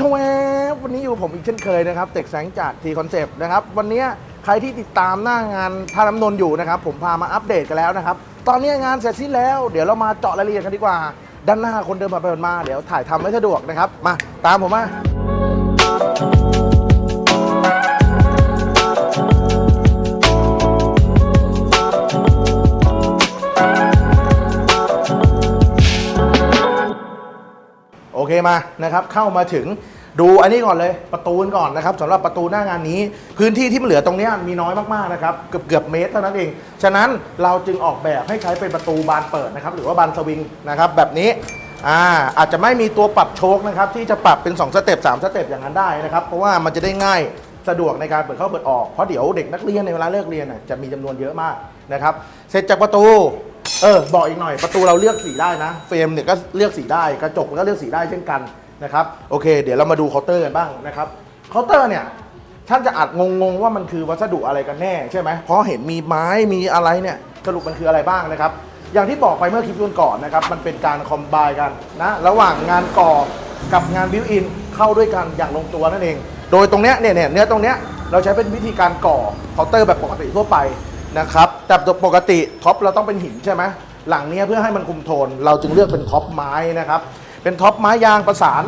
ชวบวันนี้อยู่ผมอีกเช่นเคยนะครับเต็กแสงจากทีคอนเซปต์นะครับ วันนี้ใครที่ติดตามหน้างานท่าน้ำนน์อยู่นะครับ ผมพามาอัปเดตกันแล้วนะครับ ตอนนี้งานเสร็จสิ้นแล้ว เดี๋ยวเรามาเจาะรายละเอียดกันดีกว่า ด้านหน้าคนเดินมาไปมา เดี๋ยวถ่ายทำไม่สะดวกนะครับ มาตามผมมา โอเคมานะครับเข้ามาถึงดูอันนี้ก่อนเลยประตูกันก่อนนะครับสำหรับประตูหน้างานนี้ พื้นที่ที่มันเหลือตรงนี้มีน้อยมากๆนะครับเกือบเกือบเมตรเท่านั้นเอง ฉะนั้นเราจึงออกแบบให้ใช้เป็นประตูบานเปิดนะครับหรือว่าบานสวิงนะครับแบบนี้อ่าอาจจะไม่มีตัวปรับโชคนะครับที่จะปรับเป็น 2 สเต็ป3สเต็ปอย่างนั้นได้นะครับเพราะว่ามันจะได้ง่ายสะดวกในการเปิดเข้าเปิดออกเพราะเดี๋ยวเด็กนักเรียนในเวลาเลิกเรียนจะมีจำนวนเยอะมากนะครับเสร็จจากประตู เออบอกอีกหน่อยประตูเราเลือกสีได้นะ เฟรมเนี่ยก็เลือกสีได้กระจกก็เลือกสีได้เช่นกันนะครับโอเค เดี๋ยวเรามาดูเคาน์เตอร์กันบ้างนะครับเคาน์เตอร์เนี่ยท่านจะอาจงงๆว่ามันคือวัสดุอะไรกันแน่ใช่ไหมเพราะเห็นมีไม้มีอะไรเนี่ยสรุปมันคืออะไรบ้างนะครับ อย่างที่บอกไปเมื่อคลิปก่อนนะครับมันเป็นการคอมไบกันนะระหว่างงานก่อกับงานบิวอินเข้าด้วยกันอย่างลงตัวนั่นเอง โดยตรงเนี้ยเนี่ยเนี่ยเนื้อตรงเนี้ยเราใช้เป็นวิธีการก่อเคาน์เตอร์แบบปกติทั่วไป นะครับ แต่ปกติท็อปเราต้องเป็นหินใช่ไหมหลังเนี้ยเพื่อให้มันคุมโทน เราจึงเลือกเป็นท็อปไม้นะครับ เป็นท็อปไม้ยางประสาน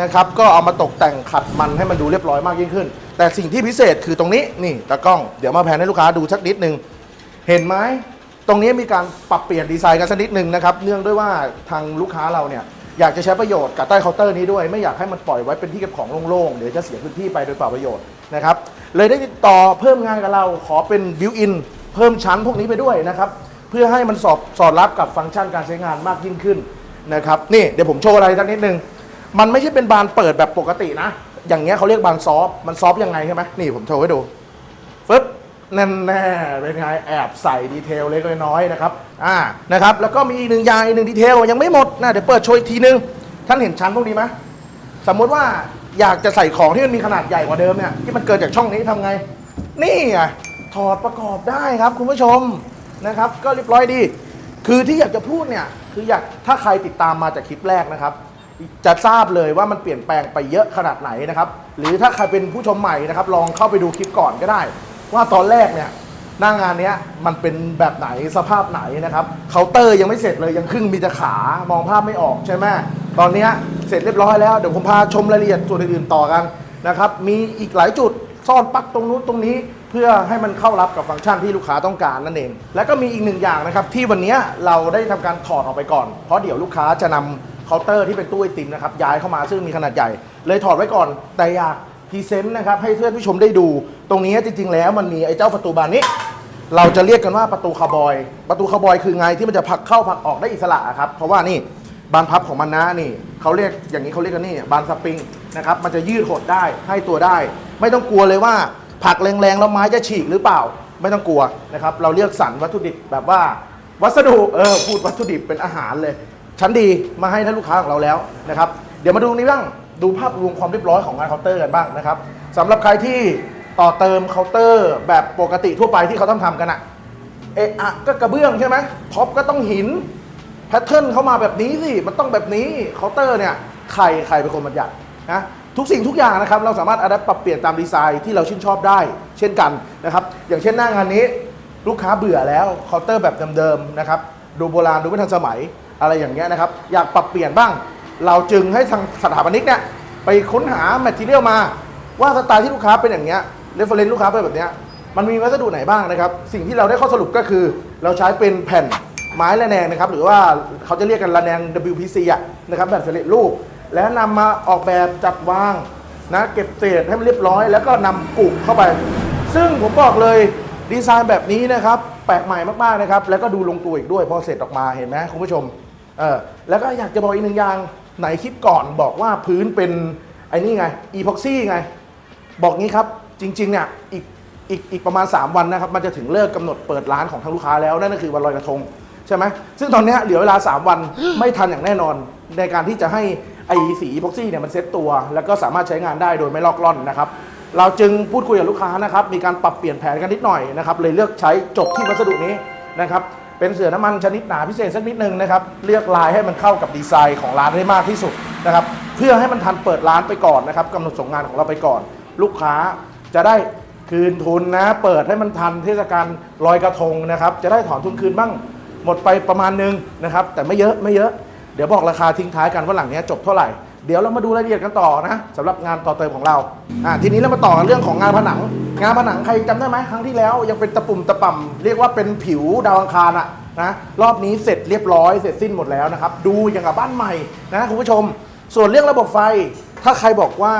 นะครับ ก็เอามาตกแต่งขัดมันให้มันดูเรียบร้อยมากยิ่งขึ้น แต่สิ่งที่พิเศษคือตรงนี้นี่ตากล้องเดี๋ยวมาแผนให้ลูกค้าดูสักนิดนึงเห็นไหมตรงนี้มีการปรับเปลี่ยนดีไซน์กันสักนิดหนึ่งนะครับ เนื่องด้วยว่าทางลูกค้าเราเนี่ยอยากจะใช้ประโยชน์กับใต้เคาน์เตอร์นี้ด้วย ไม่อยากให้มันปล่อยไว้เป็นที่เก็บของโล่งๆเดี๋ยวจะเสียพื้นที่ไปโดยเปล่าประโยชน์นะครับเลยได้ติดต่อเพิ่มงานกับเราขอเป็นบิวอิน เพิ่มชั้นพวกนี้ไปด้วยนะครับ เพื่อให้มันสอบสอดรับกับฟังก์ชันการใช้งานมากยิ่งขึ้นนะครับนี่เดี๋ยวผมโชว์อะไรสักนิดนึง มันไม่ใช่เป็นบานเปิดแบบปกตินะ อย่างเงี้ยเขาเรียกบานซอฟมันซอฟยังไงใช่ไหมนี่ผมโชว์ให้ดูฟึบนั่นแน่เป็นไงแอบใส่ดีเทลเล็กน้อยๆนะครับอ่านะครับแล้วก็มีอีกหนึ่งอย่างอีกหนึ่งดีเทลยังไม่หมดนะเดี๋ยวเปิดโชว์อีกทีนึง ท่านเห็นชั้นพวกนี้ไหมสมมติว่าอยากจะใส่ของที่มันมีขนาดใหญ่กว่าเดิมเนี่ยที่มันเกินจากช่องนี้ทำไง นี่ไงถอดประกอบได้ครับคุณผู้ชมนะครับ ก็เรียบร้อยดี คือที่อยากจะพูดเนี่ยคืออยากถ้าใครติดตามมาจากคลิปแรกนะครับ จะทราบเลยว่ามันเปลี่ยนแปลงไปเยอะขนาดไหนนะครับ หรือถ้าใครเป็นผู้ชมใหม่นะครับ ลองเข้าไปดูคลิปก่อนก็ได้ ว่าตอนแรกเนี่ยหน้างานเนี้ยมันเป็นแบบไหนสภาพไหนนะครับเคาน์เตอร์ยังไม่เสร็จเลยยังครึ่งมีแต่ขามองภาพไม่ออกใช่ไหมตอนเนี้ยเสร็จเรียบร้อยแล้วเดี๋ยวผมพาชมรายละเอียดส่วนอื่นๆต่อกันนะครับ มีอีกหลายจุด ซ่อนปลั๊กตรงนู้นตรงนี้ เพื่อให้มันเข้ารับกับฟังก์ชันที่ลูกค้าต้องการนั่นเอง และก็มีอีกหนึ่งอย่างนะครับที่วันนี้เราได้ทำการถอดออกไปก่อน เพราะเดี๋ยวลูกค้าจะนำเคาน์เตอร์ที่เป็นตู้ไอติมนะครับย้ายเข้ามาซึ่งมีขนาดใหญ่ เลยถอดไว้ก่อนแต่อยากพรีเซนต์นะครับให้เพื่อนผู้ชมได้ดู ตรงนี้จริง ๆ แล้วมันมีไอ้เจ้าประตูบานนี้เราจะเรียกกันว่าประตูคาร์บอย ประตูคาร์บอยคือไงที่มันจะผลักเข้าผลักออกได้อิสระครับ เพราะว่านี่ บานพับของมันนะนี่เขาเรียกอย่างนี้เขาเรียกกันนี่บานสปริงนะครับมันจะยืดหดได้ให้ตัวได้ ไม่ต้องกลัวเลยว่าผักแรงๆแล้วไม้จะฉีกหรือเปล่า ไม่ต้องกลัวนะครับเราเลือกสรรวัตถุดิบแบบว่าวัสดุเออพูดวัตถุดิบเป็นอาหารเลยชั้นดีมาให้ท่านลูกค้าของเราแล้วนะครับเดี๋ยวมาดูนี้บ้างดูภาพรวมความเรียบร้อยของงานเคาน์เตอร์กันบ้างนะครับสำหรับใครที่ต่อเติมเคาน์เตอร์แบบปกติทั่วไปที่เขาต้องทำกันอะเอะอะก็กระเบื้องใช่ไหมท็อปก็ต้องหิน พทเทิร์นเขามาแบบนี้สิ มันต้องแบบนี้เคาน์เตอร์เนี่ยใครใครเป็นคนบัญญัตินะทุกสิ่งทุกอย่างนะครับ เราสามารถอัดปรับเปลี่ยนตามดีไซน์ที่เราชื่นชอบได้ เช่นกันนะครับ อย่างเช่นหน้างานนี้ ลูกค้าเบื่อแล้วเคาน์เตอร์แบบเดิมๆนะครับดูโบราณดูไม่ทันสมัยอะไรอย่างเงี้ยนะครับ อยากปรับเปลี่ยนบ้าง เราจึงให้ทางสถาปนิกเนี่ยไปค้นหาแมทเทียลมา ว่าสไตล์ที่ลูกค้าเป็นอย่างเงี้ยเรฟเฟรนซ์ลูกค้าเป็นแบบเนี้ยมันมีวัสดุไหนบ้างนะครับ สิ่งที่เราได้ข้อสรุปก็คือ เราใช้เป็นแผ่น ไม้ระแนงนะครับหรือว่าเขาจะเรียกกันระแนง WPC อะนะครับแบบสำเร็จรูป แล้วนำมาออกแบบจัดวางนะเก็บเศษให้มันเรียบร้อย แล้วก็นำกุเข้าไป ซึ่งผมบอกเลยดีไซน์แบบนี้นะครับแปลกใหม่มากๆนะครับแล้วก็ดูลงตัวอีกด้วยพอเสร็จออกมาเห็นไหมคุณผู้ชมเออแล้วก็อยากจะบอกอีกหนึ่งอย่างไหนคลิปก่อนบอกว่าพื้นเป็นไอ้นี่ไงอีพ็อกซี่ไง บอกงี้ครับจริงๆเนี่ยอีกอีกอีกประมาณ 3 วันนะครับ มันจะถึงเลิกกำหนดเปิดร้านของทางลูกค้าแล้ว นั่นก็คือวันลอยกระทง ใช่ไหมซึ่งตอนเนี้ยเหลือเวลา 3 วันไม่ทันอย่างแน่นอน ในการที่จะให้ไอสีพ็อกซี่เนี่ยมันเซ็ตตัว แล้วก็สามารถใช้งานได้โดยไม่ลอกล่อนนะครับ เราจึงพูดคุยกับลูกค้านะครับ มีการปรับเปลี่ยนแผนกันนิดหน่อยนะครับ เลยเลือกใช้จบที่วัสดุนี้นะครับ เป็นเสือน้ำมันชนิดหนาพิเศษสักนิดนึงนะครับ เลือกลายให้มันเข้ากับดีไซน์ของร้านได้มากที่สุดนะครับ เพื่อให้มันทันเปิดร้านไปก่อนนะครับกำหนดส่งงานของเราไปก่อน ลูกค้าจะได้คืนทุนนะ เปิดให้มันทันเทศกาลลอยกระทงนะครับ จะได้ถอนทุนคืนบ้าง หมดไปประมาณนึงนะครับ แต่ไม่เยอะไม่เยอะ เดี๋ยวบอกราคาทิ้งท้ายกันว่าหลังนี้จบเท่าไหร่ เดี๋ยวเรามาดูรายละเอียดกันต่อนะสำหรับงานต่อเติมของเราอ่าทีนี้เรามาต่อกันเรื่องของงานผนัง งานผนังใครจำได้ไหมครั้งที่แล้วยังเป็นตะปุ่มตะป่ำเรียกว่าเป็นผิวดาวอังคารอะนะรอบนี้เสร็จเรียบร้อยเสร็จสิ้นหมดแล้วนะครับดูอย่างกับบ้านใหม่นะคุณผู้ชม ส่วนเรื่องระบบไฟ ถ้าใครบอกว่า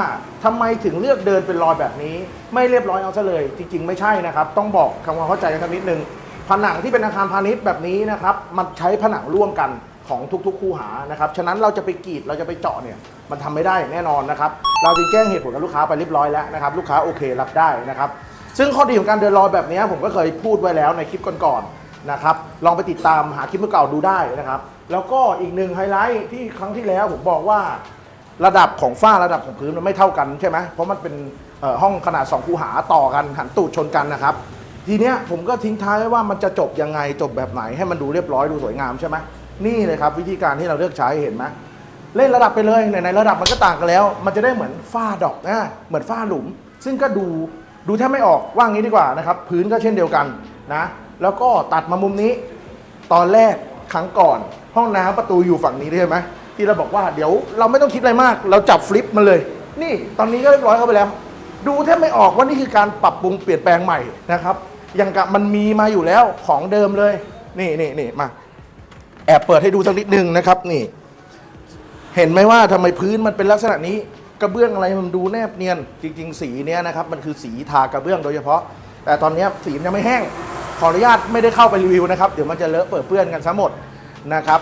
ทำไมถึงเลือกเดินเป็นรอยแบบนี้ ไม่เรียบร้อยเอาซะเลย จริง ๆ ไม่ใช่นะครับ ต้องบอกคำความเข้าใจกันสักนิดนึง ผนังที่เป็นอาคารพาณิชย์แบบนี้นะครับ มันใช้ผนังร่วมกันของทุกๆ คู่หานะครับ ฉะนั้นเราจะไปกรีดเราจะไปเจาะเนี่ย มันทำไม่ได้แน่นอนนะครับ เราจึงแจ้งเหตุผลกับลูกค้าไปเรียบร้อยแล้วนะครับ ลูกค้าโอเครับได้นะครับ ซึ่งข้อดีของการเดินรอยแบบนี้ผมก็เคยพูดไว้แล้วในคลิปก่อนๆนะครับ ลองไปติดตามหาคลิปเก่าดูได้นะครับ แล้วก็อีกหนึ่งไฮไลท์ที่ครั้งที่แล้วผมบอกว่าระดับของฝ้าระดับของพื้นมันไม่เท่ากันใช่ไหมเพราะมันเป็นห้องขนาด 2 คูหาต่อกันหันตูดชนกันนะครับ ทีเนี้ยผมก็ทิ้งท้ายไว้ว่ามันจะจบยังไงจบแบบไหนให้มันดูเรียบร้อยดูสวยงามใช่ไหมนี่เลยครับ วิธีการที่เราเลือกใช้เห็นไหมเล่นระดับไปเลยไหนๆระดับมันก็ต่างกันแล้ว มันจะได้เหมือนฝ้าดอกนะเหมือนฝ้าหลุม ซึ่งก็ดูดูแทบไม่ออกว่างี้ดีกว่านะครับ พื้นก็เช่นเดียวกันนะแล้วก็ตัดมามุมนี้ ตอนแรกครั้งก่อน ห้องน้ำประตูอยู่ฝั่งนี้ใช่ไหมที่เราบอกว่าเดี๋ยวเราไม่ต้องคิดอะไรมาก เราจับฟลิปมันเลย นี่ตอนนี้ก็เรียบร้อยเข้าไปแล้ว ดูแทบไม่ออกว่านี่คือการปรับปรุงเปลี่ยนแปลงใหม่นะครับ อย่างกับมันมีมาอยู่แล้วของเดิมเลย นี่นี่นี่มา แอบเปิดให้ดูสักนิดนึงนะครับ นี่ เห็นไหมว่าทำไมพื้นมันเป็นลักษณะนี้ กระเบื้องอะไรมันดูแนบเนียน จริง ๆ สีเนี้ยนะครับ มันคือสีทากระเบื้องโดยเฉพาะ แต่ตอนนี้สีมันยังไม่แห้ง ขออนุญาตไม่ได้เข้าไปรีวิวนะครับ เดี๋ยวมันจะเลอะเปิดเปื้อนกันซะหมดนะครับ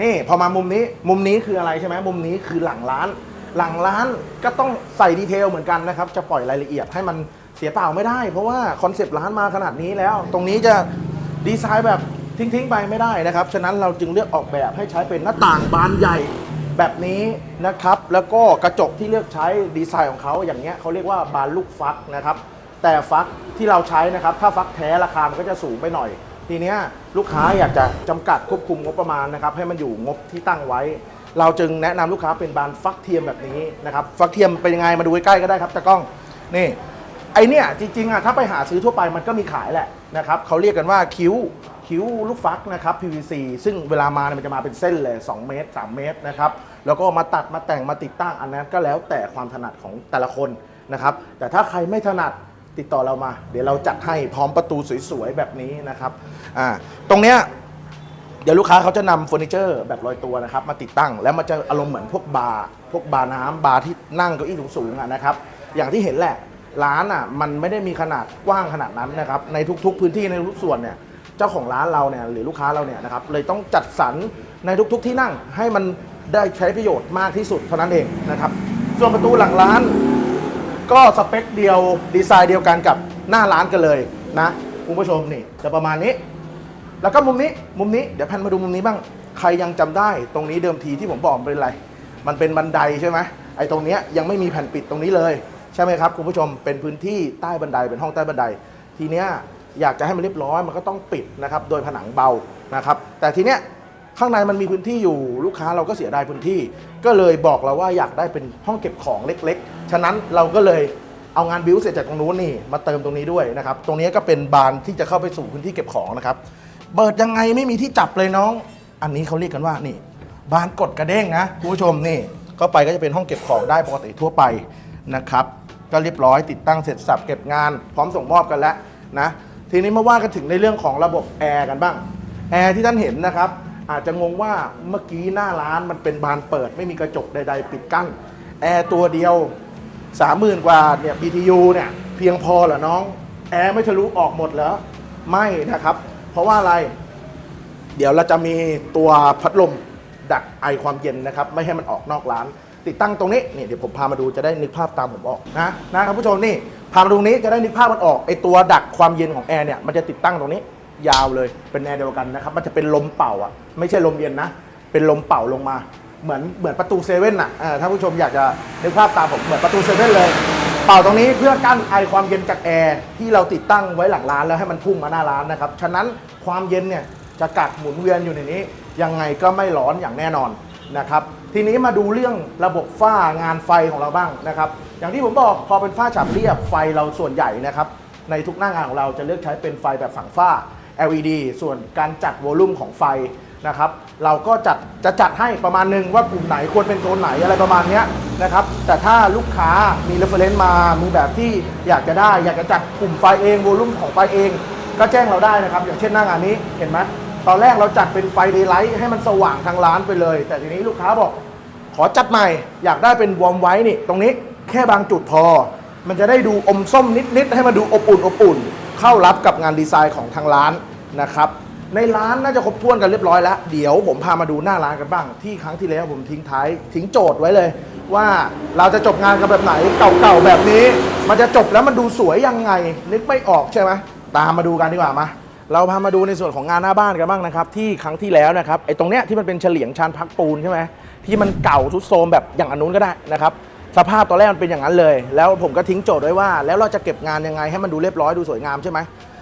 นี่พอมามุมนี้ มุมนี้คืออะไรใช่ไหมมุมนี้คือหลังร้าน หลังร้านก็ต้องใส่ดีเทลเหมือนกันนะครับ จะปล่อยรายละเอียดให้มัน สียเปล่าไม่ได้ เพราะว่าคอนเซปต์ร้านมาขนาดนี้แล้ว ตรงนี้จะดีไซน์แบบทิ้งๆไปไม่ได้นะครับ ฉะนั้นเราจึงเลือกออกแบบให้ใช้เป็นหน้าต่างบานใหญ่แบบนี้นะครับ แล้วก็กระจกที่เลือกใช้ดีไซน์ของเขาอย่างเงี้ยเขาเรียกว่าบานลูกฟักนะครับ แต่ฟักที่เราใช้นะครับ ถ้าฟักแท้ราคามันก็จะสูงไปหน่อย ทีเนี้ยลูกค้าอยากจะจำกัดควบคุมงบประมาณนะครับ ให้มันอยู่งบที่ตั้งไว้ เราจึงแนะนำลูกค้าเป็นบานฟักเทียมแบบนี้นะครับ ฟักเทียมเป็นยังไงมาดูใกล้ๆก็ได้ครับตากล้องนี่ ไอเนี่ยจริงๆอะถ้าไปหาซื้อทั่วไปมันก็มีขายแหละนะครับเขาเรียกกันว่าคิ้วคิ้วลูกฟักนะครับ PVC ซึ่งเวลามาเนี่ยมันจะมาเป็นเส้นเลย 2 เมตร 3 เมตรนะครับแล้วก็มาตัดมาแต่งมาติดตั้งอันนั้นก็แล้วแต่ความถนัดของแต่ละคนนะครับแต่ถ้าใครไม่ถนัดติดต่อเรามา เดี๋ยวเราจัดให้พร้อมประตูสวยๆแบบนี้นะครับอ่าตรงเนี้ยเดี๋ยวลูกค้าเขาจะนำเฟอร์นิเจอร์แบบลอยตัวนะครับ มาติดตั้งแล้วมันจะอารมณ์เหมือนพวกบาร์พวกบาร์น้ำบาร์ที่นั่งเก้าอี้สูงๆอะนะครับอย่างที่เห็นแหละ ร้านอะมันไม่ได้มีขนาดกว้างขนาดนั้นนะครับในทุก ๆ พื้นที่ในทุกส่วนเนี่ยเจ้าของร้านเราเนี่ยหรือลูกค้าเราเนี่ยนะครับเลยต้องจัดสรรในทุก ๆ ที่นั่งให้มันได้ใช้ประโยชน์มากที่สุดเท่านั้นเองนะครับ ส่วนประตูหลังร้าน ก็สเปคเดียวดีไซน์เดียวกันกับหน้าร้านกันเลยนะคุณผู้ชมนี่จะประมาณนี้ แล้วก็มุมนี้มุมนี้เดี๋ยวแพนมาดูมุมนี้บ้างใครยังจำได้ตรงนี้เดิมทีที่ผมบอกเป็นอะไร มันเป็นบันไดใช่ไหมไอ้ตรงเนี้ยยังไม่มีแผ่นปิดตรงนี้เลย ใช่ไหมครับคุณผู้ชมเป็นพื้นที่ใต้บันไดเป็นห้องใต้บันได ทีเนี้ยอยากจะให้มันเรียบร้อยมันก็ต้องปิดนะครับโดยผนังเบานะครับ แต่ทีเนี้ยข้างในมันมีพื้นที่อยู่ลูกค้าเราก็เสียดายพื้นที่ ก็เลยบอกเราว่าอยากได้เป็นห้องเก็บของเล็กๆ ฉะนั้นเราก็เลยเอางานบิวเสร็จจากตรงนู้นนี่มาเติมตรงนี้ด้วยนะครับ ตรงนี้ก็เป็นบานที่จะเข้าไปสู่พื้นที่เก็บของนะครับ เปิดยังไงไม่มีที่จับเลยน้อง อันนี้เขาเรียกกันว่านี่ บานกดกระเด้งนะคุณผู้ชมนี่เข้าไปก็จะเป็นห้องเก็บของได้ปกติทั่วไปนะครับ ก็เรียบร้อยติดตั้งเสร็จสับเก็บงาน พร้อมส่งมอบกันแล้วนะทีนี้มาว่ากันถึงในเรื่องของระบบแอร์กันบ้างแอร์ที่ท่านเห็นนะครับ อาจจะงงว่าเมื่อกี้หน้าร้านมันเป็นบานเปิด ไม่มีกระจกใด ๆ ปิดกั้นแอร์ตัวเดียวสามหมื่นกว่าเนี่ย BTU เนี่ยเพียงพอเหรอน้องแอร์ไม่ทะลุออกหมดเหรอไม่นะครับ เพราะว่าอะไร เดี๋ยวเราจะมีตัวพัดลมดักไอความเย็นนะครับ ไม่ให้มันออกนอกร้าน ติดตั้งตรงนี้นี่เดี๋ยวผมพามาดูจะได้นึกภาพตามผมออกนะนะครับผู้ชมนี่พามาดูตรงนี้จะได้นึกภาพมันออกไอตัวดักความเย็นของแอร์เนี่ยมันจะติดตั้งตรงนี้ ยาวเลยเป็นแอร์เดียวกันนะครับมันจะเป็นลมเป่าอะไม่ใช่ลมเย็นนะ เป็นลมเป่าลงมาเหมือนเหมือนประตูเซเว่นอะถ้าผู้ชมอยากจะนึกภาพตามผมเหมือนประตูเซเว่นเลย เป่าตรงนี้เพื่อกั้นไอความเย็นจากแอร์ที่เราติดตั้งไว้หลังร้านแล้วให้มันพุ่งมาหน้าร้านนะครับฉะนั้นความเย็นเนี่ยจะกักหมุนเวียนอยู่ในนี้ ยังไงก็ไม่ร้อนอย่างแน่นอน นะครับทีนี้มาดูเรื่องระบบฝ้างานไฟของเราบ้างนะครับ อย่างที่ผมบอกพอเป็นฝ้าฉาบเรียบไฟเราส่วนใหญ่นะครับในทุกหน้างานของเราจะเลือกใช้เป็นไฟแบบฝังฝ้า LED ส่วนการจัดโวลูมของไฟนะครับเราก็จัดจะจัดให้ประมาณหนึงว่ากลุ่มไหนควรเป็นโซนไหนอะไรประมาณนี้นะครับแต่ถ้าลูกค้ามีเรฟเฟรนซ์มามีแบบที่อยากจะได้ อยากจะจัดกลุ่มไฟเองโวลูมของไฟเอง ก็แจ้งเราได้นะครับ อย่างเช่นหน้างานนี้เห็นไหม ตอนแรกเราจัดเป็นไฟเดย์ไลท์ให้มันสว่างทางร้านไปเลย แต่ทีนี้ลูกค้าบอกขอจัดใหม่อยากได้เป็นวอร์มไว้นี่ ตรงนี้แค่บางจุดพอ มันจะได้ดูอมส้มนิดๆให้มันดูอบอุ่นอบอุ่น เข้ารับกับงานดีไซน์ของทางร้านนะครับในร้านน่าจะครบถ้วนกันเรียบร้อยแล้ว เดี๋ยวผมพามาดูหน้าร้านกันบ้าง ที่ครั้งที่แล้วผมทิ้งท้ายทิ้งโจทย์ไว้เลย ว่าเราจะจบงานกันแบบไหนเก่าๆแบบนี้ มันจะจบแล้วมันดูสวยยังไง นึกไม่ออกใช่ไหมตามมาดูกันดีกว่ามา เราพามาดูในส่วนของงานหน้าบ้านกันบ้างนะครับ ที่ครั้งที่แล้วนะครับไอ้ตรงเนี้ยที่มันเป็นเฉลียงชานพักปูนใช่ไหมที่มันเก่าทุดโทรมแบบอย่างอันนู้นก็ได้นะครับสภาพตอนแรกมันเป็นอย่างนั้นเลย แล้วผมก็ทิ้งโจทย์ไว้ว่า แล้วเราจะเก็บงานยังไงให้มันดูเรียบร้อยดูสวยงามใช่ไหม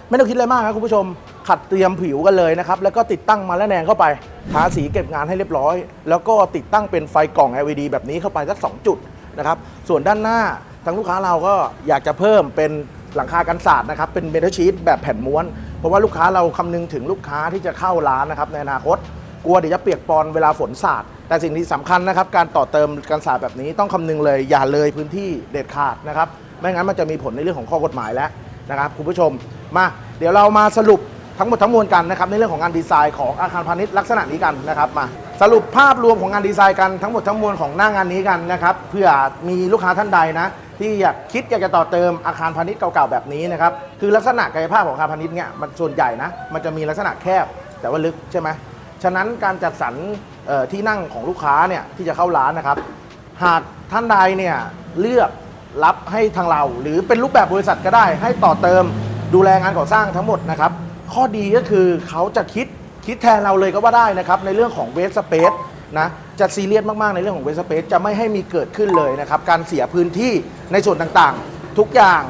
ไม่ต้องคิดอะไรมากครับคุณผู้ชมขัดเตรียมผิวกันเลยนะครับแล้วก็ติดตั้งมาแล้วแนงเข้าไปทาสีเก็บงานให้เรียบร้อย แล้วก็ติดตั้งเป็นไฟกล่อง LED แบบนี้เข้าไปสักสองจุดนะครับส่วนด้านหน้าทางลูกค้าเราก็อยากจะเพิ่มเป็นหลังคากันศาสตร์นะครับเป็นเมทัลชีตแบบแผ่นม้วน เพราะว่าลูกค้าเราคำนึงถึงลูกค้าที่จะเข้าร้านนะครับในอนาคต กลัวเดี๋ยวจะเปียกปอนเวลาฝนสาด แต่สิ่งที่สำคัญนะครับ การต่อเติมกันสาดแบบนี้ต้องคำนึงเลย อย่าเลยพื้นที่เด็ดขาดนะครับ ไม่งั้นมันจะมีผลในเรื่องของข้อกฎหมายแล้วนะครับคุณผู้ชม มา เดี๋ยวเรามาสรุป ทั้งหมดทั้งมวลกันนะครับในเรื่องของงานดีไซน์ของอาคารพาณิชย์ลักษณะนี้กันนะครับมาสรุปภาพรวมของงานดีไซน์กันทั้งหมดทั้งมวลของหน้างานนี้กันนะครับเพื่อมีลูกค้าท่านใดนะ ที่อยากคิดอยากจะต่อเติมอาคารพาณิชย์เก่าๆแบบนี้นะครับคือลักษณะกายภาพของอาคารพาณิชย์เนี่ยมันส่วนใหญ่นะมันจะมีลักษณะแคบแต่ว่าลึกใช่ไหมฉะนั้นการจัดสรรที่นั่งของลูกค้าเนี่ยที่จะเข้าร้านนะครับ หากท่านใดเนี่ยเลือกรับให้ทางเรา หรือเป็นรูปแบบบริษัทก็ได้ ให้ต่อเติมดูแลงานก่อสร้างทั้งหมดนะครับ ข้อดีก็คือเขาจะคิดคิดแทนเราเลยก็ว่าได้นะครับ ในเรื่องของเวสสเปซนะจะซีเรียสมากๆในเรื่องของเวสสเปซจะไม่ให้มีเกิดขึ้นเลยนะครับ การเสียพื้นที่ในส่วนต่างๆ ทุกอย่าง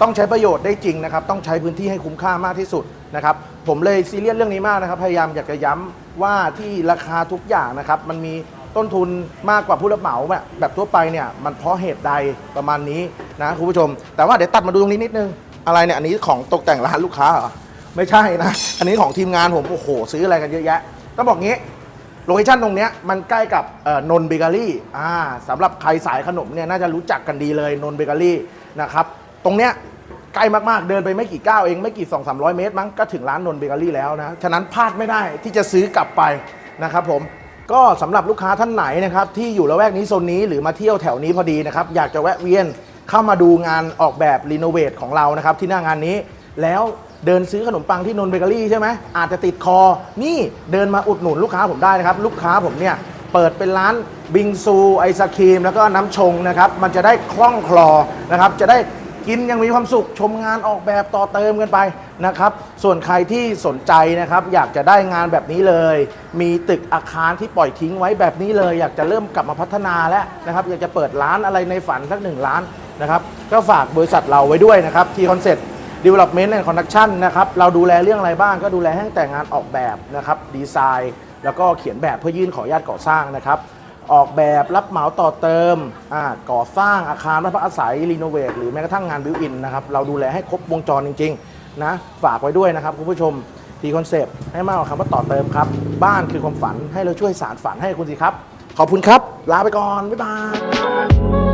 ต้องใช้ประโยชน์ได้จริงนะครับ ต้องใช้พื้นที่ให้คุ้มค่ามากที่สุดนะครับ ผมเลยซีเรียสเรื่องนี้มากนะครับ พยายามอยากจะย้ำว่าที่ราคาทุกอย่างนะครับ มันมีต้นทุนมากกว่าผู้รับเหมาแบบแบบทั่วไปเนี่ยมันเพราะเหตุใดประมาณนี้นะคุณผู้ชม แต่ว่าเดี๋ยวตัดมาดูตรงนี้นิดนึงอะไรเนี่ยอันนี้ของตกแต่งร้านลูกค้าเหรอ ไม่ใช่นะ อันนี้ของทีมงานผม โอ้โห ซื้ออะไรกันเยอะแยะ ต้องบอกงี้ โลเคชั่นตรงเนี้ยมันใกล้กับนนเบเกอรี่อ่าสำหรับใครสายขนมเนี่ยน่าจะรู้จักกันดีเลยนนเบเกอรี่นะครับ ตรงเนี้ยใกล้มากๆ เดินไปไม่กี่ก้าวเอง ไม่กี่ 2 3 0 0 เมตรมั้งก็ถึงร้านนนเบเกอรี่แล้วนะ ฉะนั้นพลาดไม่ได้ที่จะซื้อกลับไปนะครับผมก็สำหรับลูกค้าท่านไหนนะครับที่อยู่ละแวกนี้โซนนี้หรือมาเที่ยวแถวนี้พอดีนะครับอยากจะแวะเวียนเข้ามาดูงานออกแบบรีโนเวทของเรานะครับที่หน้างานนี้แล้ว เดินซื้อขนมปังที่นนเบเกอรี่ใช่ไหมอาจจะติดคอ นี่เดินมาอุดหนุนลูกค้าผมได้นะครับ ลูกค้าผมเนี่ยเปิดเป็นร้านบิงซูไอศครีม แล้วก็น้ำชงนะครับ มันจะได้คล่องคลอนะครับ จะได้กินยังมีความสุขชมงานออกแบบต่อเติมกันไปนะครับ ส่วนใครที่สนใจนะครับ อยากจะได้งานแบบนี้เลย มีตึกอาคารที่ปล่อยทิ้งไว้แบบนี้เลย อยากจะเริ่มกลับมาพัฒนาแล้วนะครับ อยากจะเปิดร้านอะไรในฝันสักหนึ่งร้านนะครับ ก็ฝากบริษัทเราไว้ด้วยนะครับที่คอนเซ็ปต์ Development and Construction นะครับเราดูแลเรื่องอะไรบ้างก็ดูแลให้ตั้งแต่งานออกแบบนะครับดีไซน์แล้วก็เขียนแบบเพื่อยื่นขออนุญาตก่อสร้างนะครับออกแบบรับเหมาต่อเติมอ่าก่อสร้างอาคารบ้านพักอาศัยรีโนเวทหรือแม้กระทั่งงานบิวอินนะครับเราดูแลให้ครบวงจรจริงๆนะฝากไว้ด้วยนะครับคุณผู้ชมทีคอนเซปต์ให้มากกว่าคำว่าต่อเติมครับ บ้านคือความฝันให้เราช่วยสารฝันให้คุณสิครับ ขอบคุณครับ ลาไปก่อน บ๊ายบาย